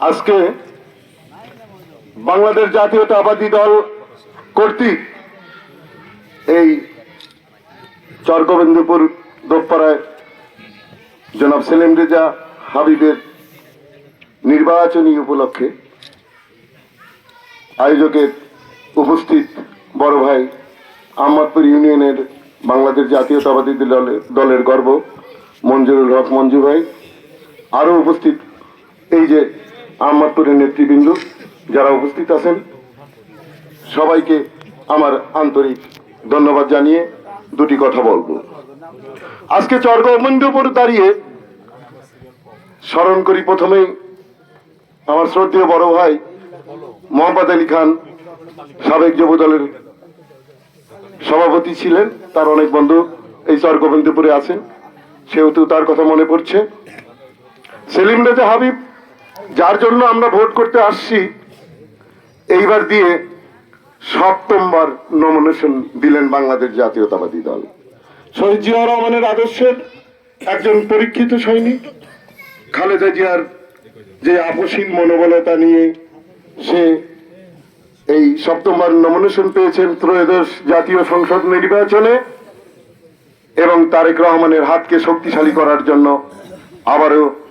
আজকে বাংলাদেশ জাতীয়তাবাদী দল কর্তৃক এই চরগোবিন্দপুর দোপপাড়ায় জনাব সেলিম রেজা হাবিবের নির্বাচনী উপলক্ষে আয়োজকের উপস্থিত বড় ভাই আহমদপুর ইউনিয়নের বাংলাদেশ জাতীয়তাবাদী দলের দলের গর্ব, মঞ্জুরুল হক মঞ্জু ভাই। আরও উপস্থিত এই যে আহমদপুরের নেতৃবৃন্দ যারা উপস্থিত আছেন, সবাইকে আমার আন্তরিক ধন্যবাদ জানিয়ে দুটি কথা বলব। আজকে চরগমন্ডপুর দাঁড়িয়ে স্মরণ করি প্রথমেই আমার শ্রদ্ধেয় বড় ভাই মোহাম্মদ আলী খান, সাবেক যুব দলের সভাপতি ছিলেন, তার অনেক বন্ধু এই চরগোবিন্দপুরে আছেন, সেহেতু তার কথা মনে পড়ছে। সেলিম রেজা হাবিব যার জন্য আমরা ভোট করতে আসছি, এইবার দিয়ে সপ্তমবার নমিনেশন দিলেন বাংলাদেশ জাতীয়তাবাদী দল। শহীদ জিয়া রহমানের আদর্শের একজন পরীক্ষিত সৈনিক, খালেদা জিয়ার যে আপসীন মনোবলতা নিয়ে সে এই সপ্তমবার নমিনেশন পেয়েছেন ত্রয়োদশ জাতীয় সংসদ নির্বাচনে এবং তারেক রহমানের হাতকে শক্তিশালী করার জন্য আবারও